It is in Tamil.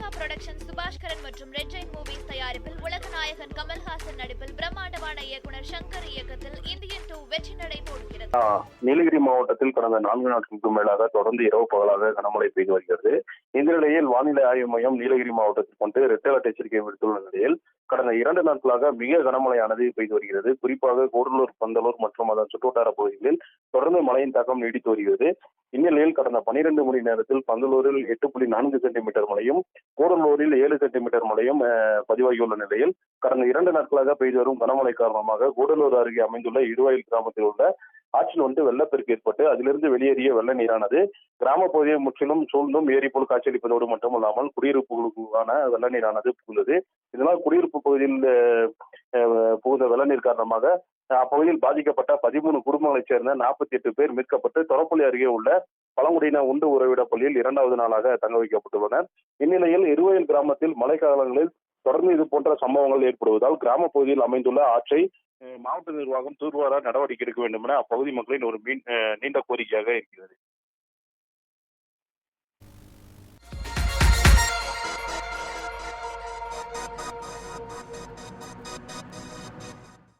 லைகா புரொடக்ஷன் சுபாஷ்கரன் மற்றும் ரெட் ஜெயின் மூவிஸ் தயாரிப்பில் உலகநாயகன் கமல்ஹாசன் நடிப்பில் பிரம்மாண்டமான இயக்குனர் சங்கர் இயக்கத்தில் இந்தியன் டூ வெற்றி நடை போடுகிறது. நீலகிரி மாவட்டத்தில் கடந்த நான்கு நாட்களுக்கு மேலாக தொடர்ந்து இரவு பகலாக கனமழை பெய்து வருகிறது. இந்த நிலையில் வானிலை ஆய்வு மையம் நீலகிரி மாவட்டத்தில் கொண்டு ரெட் அலர்ட் எச்சரிக்கை விடுத்துள்ள நிலையில் கடந்த இரண்டு நாட்களாக மிக கனமழையானது பெய்து வருகிறது. குறிப்பாக கூடலூர் பந்தலூர் மற்றும் அதன் சுற்றுவட்டார பகுதிகளில் தொடர்ந்து மழையின் தாக்கம் நீடித்து வருகிறது. இந்நிலையில் கடந்த பனிரெண்டு மணி நேரத்தில் பந்தலூரில் எட்டு புள்ளி நான்கு சென்டிமீட்டர் மழையும் கூடலூரில் ஏழு சென்டிமீட்டர் மழையும் பதிவாகியுள்ள நிலையில் கடந்த இரண்டு நாட்களாக பெய்து வரும் கனமழை காரணமாக கூடலூர் அருகே அமைந்துள்ள இடுவாயில் கிராமத்தில் உள்ள ஆற்றில் வந்து வெள்ளப்பெருக்கு ஏற்பட்டு அதிலிருந்து வெளியேறிய வெள்ள நீரானது கிராம பகுதியை முற்றிலும் சூழ்ந்தும் ஏரி போல் காட்சியளிப்பதோடு மட்டுமல்லாமல் குடியிருப்புகளுக்கான வெள்ள நீரானது புகுந்தது. இதனால் குடியிருப்பு பகுதியில் புகுந்த வெள்ள நீர் காரணமாக அப்பகுதியில் பாதிக்கப்பட்ட பதிமூணு குடும்பங்களைச் சேர்ந்த நாற்பத்தி எட்டு பேர் மீட்கப்பட்டு தொடப்பள்ளி அருகே உள்ள பழங்குடியின உண்டு உறவிட பள்ளியில் இரண்டாவது நாளாக தங்க வைக்கப்பட்டுள்ளனர். இந்நிலையில் இருவயல் கிராமத்தில் மழைக்காலங்களில் தொடர்ந்து இது போன்ற சம்பவங்கள் ஏற்படுவதால் கிராம பகுதியில் அமைந்துள்ள ஆற்றை மாவட்ட நிர்வாகம் தூர்வார நடவடிக்கை எடுக்க வேண்டும் என அப்பகுதி மக்களின் ஒரு மீன் நீண்ட கோரிக்கையாக இருக்கிறது.